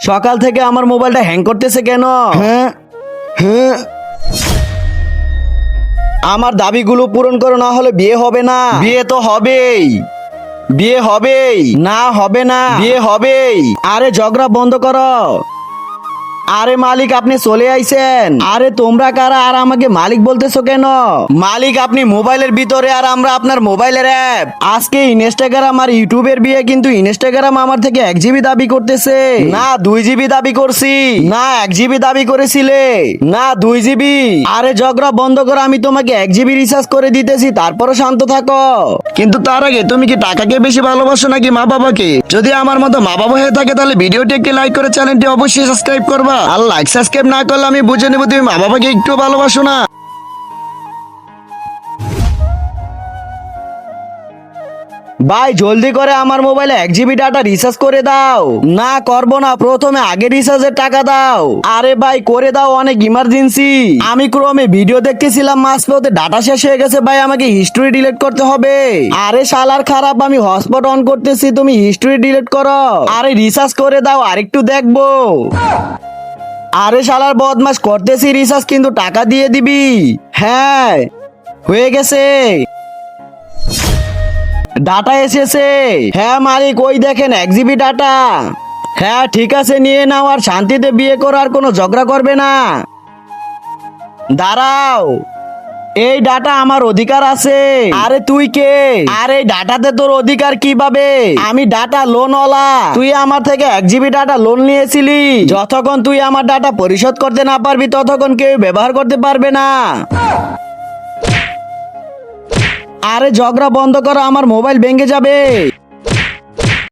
সকাল থেকে আমার মোবাইলটা হ্যাং করতেছে কেন? হ্যাঁ হ্যাঁ। আমার দাবিগুলো পূরণ করো না হলে বিয়ে হবে না। বিয়ে তো হবেই। বিয়ে হবেই। না হবে না। বিয়ে হবেই। আরে ঝগড়া বন্ধ করো। আরে মালিক, আপনি চলে আইছেন। আরে তোমরা কারা আর আমাকে মালিক বলতেছো কেন? মালিক, আপনি মোবাইলের ভিতরে আর আমরা আপনার মোবাইলের অ্যাপ। আজকে ইনস্টাগ্রাম আর ইউটিউবের বিয়ে কিন্তু ইনস্টাগ্রাম আমার থেকে এক জিবি দাবি করতেছে। না, দুই জিবি দাবি করছি। না, এক জিবি দাবি করেছিলে। না, দুই জিবি। আরে ঝগড়া বন্ধ করো আমি তোমাকে এক জিবি রিচার্জ করে দিতেছি, তারপরও শান্ত থাকো। কিন্তু তার আগে তুমি কি টাকাকে বেশি ভালোবাসো নাকি মা বাবাকে যদি আমার মতো মা বাবা হয়ে থাকে, তাহলে ভিডিওটি একটি লাইক করে চ্যানেলটি অবশ্যই সাবস্ক্রাইব করবা। আর লাইক সাবস্ক্রাইব না করলে আমি বুঝে নেব তুমি মা বাবাকে একটু ভালোবাসো না। ভাই, জলদি করে আমার মোবাইলে এক জিবি ডাটা রিচার্জ করে দাও। না, করব না, প্রথমে আগে রিচার্জের টাকা দাও। আরে ভাই, করে দাও, অনেক ইমার্জেন্সি আমি ক্রমে ভিডিও দেখতেছিলাম মাস পথে ডাটা শেষ হয়ে গেছে, ভাই, আমাকে হিস্ট্রি ডিলিট করতে হবে। আরে শালার খারাপ, আমি হটস্পট অন করতেছি, তুমি হিস্ট্রি ডিলিট করো। আরে রিচার্জ করে দাও, আরেকটু দেখব। আরে শালার বদমাস করতেছি রিচার্জ কিন্তু টাকা দিয়ে দিবি। হ্যাঁ হয়ে গেছে। ডাটা এসেছে। হ্যাঁ মালিক, ওই দেখেন এক জিবি ডাটা হ্যাঁ ঠিক আছে, নিয়ে নাও, আর শান্তিতে বিয়ে করার কোনো ঝগড়া করবে না। দাঁড়াও। এই ডাটা আমার অধিকার আছে। আরে তুই কে? আরে ডাটাতে তোর অধিকার কীভাবে? আমি ডাটা লোন তুই আমার থেকে এক জিবি ডাটা লোন নিয়েছিলি। যতক্ষণ তুই আমার ডাটা পরিশোধ করতে না পারবি, ততক্ষণ কেউ ব্যবহার করতে পারবে না। আরে ঝগড়া বন্ধ করো, আমার মোবাইল ভেঙে যাবে।